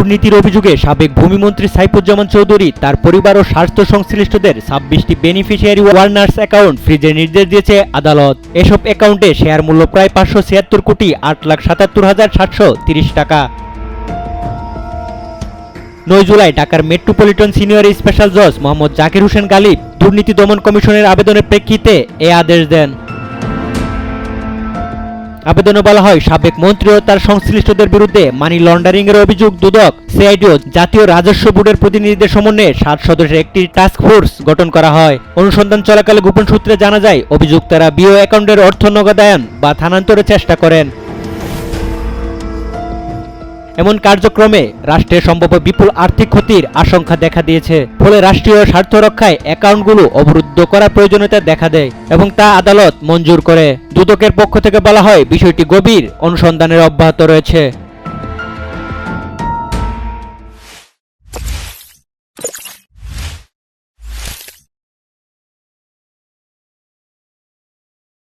দুর্নীতির অভিযোগে সাবেক ভূমিমন্ত্রী সাইফুজ্জামান চৌধুরী, তার পরিবার ও স্বাস্থ্য সংশ্লিষ্টদের ছাব্বিশটি বেনিফিশিয়ারি ওয়ার্নার্স অ্যাকাউন্ট ফ্রিজের নির্দেশ দিয়েছে আদালত। এসব অ্যাকাউন্টে শেয়ার মূল্য প্রায় পাঁচশো ছিয়াত্তর কোটি আট লাখ সাতাত্তর হাজার সাতশো তিরিশ টাকা। নয় জুলাই ঢাকার মেট্রোপলিটন সিনিয়র স্পেশাল জজ মোহাম্মদ জাকির হোসেন গালিব দুর্নীতি দমন কমিশনের আবেদনের প্রেক্ষিতে এ আদেশ দেন। আবেদনে বলা হয়, সাবেক মন্ত্রী ও তার সংশ্লিষ্টদের বিরুদ্ধে মানি লন্ডারিং এর অভিযোগ দুদক সিআইডিও জাতীয় রাজস্ব বোর্ডের প্রতিনিধিদের সমন্বয়ে সাত সদস্যের একটি টাস্ক ফোর্স গঠন করা হয়। অনুসন্ধান চলাকালে গোপন সূত্রে জানা যায়, অভিযুক্তরা বিও অ্যাকাউন্টের অর্থ নগদায়ন বা স্থানান্তরের চেষ্টা করেন। এমন কার্যক্রমে রাষ্ট্রের সম্ভাব্য বিপুল আর্থিক ক্ষতির আশঙ্কা দেখা দিয়েছে। ফলে রাষ্ট্রীয় স্বার্থ রক্ষায় অ্যাকাউন্টগুলো অবরুদ্ধ করার প্রয়োজনীয়তা দেখা দেয় এবং তা আদালত মঞ্জুর করে। দুদকের পক্ষ থেকে বলা হয়, বিষয়টি গভীর অনুসন্ধানের অব্যাহত রয়েছে।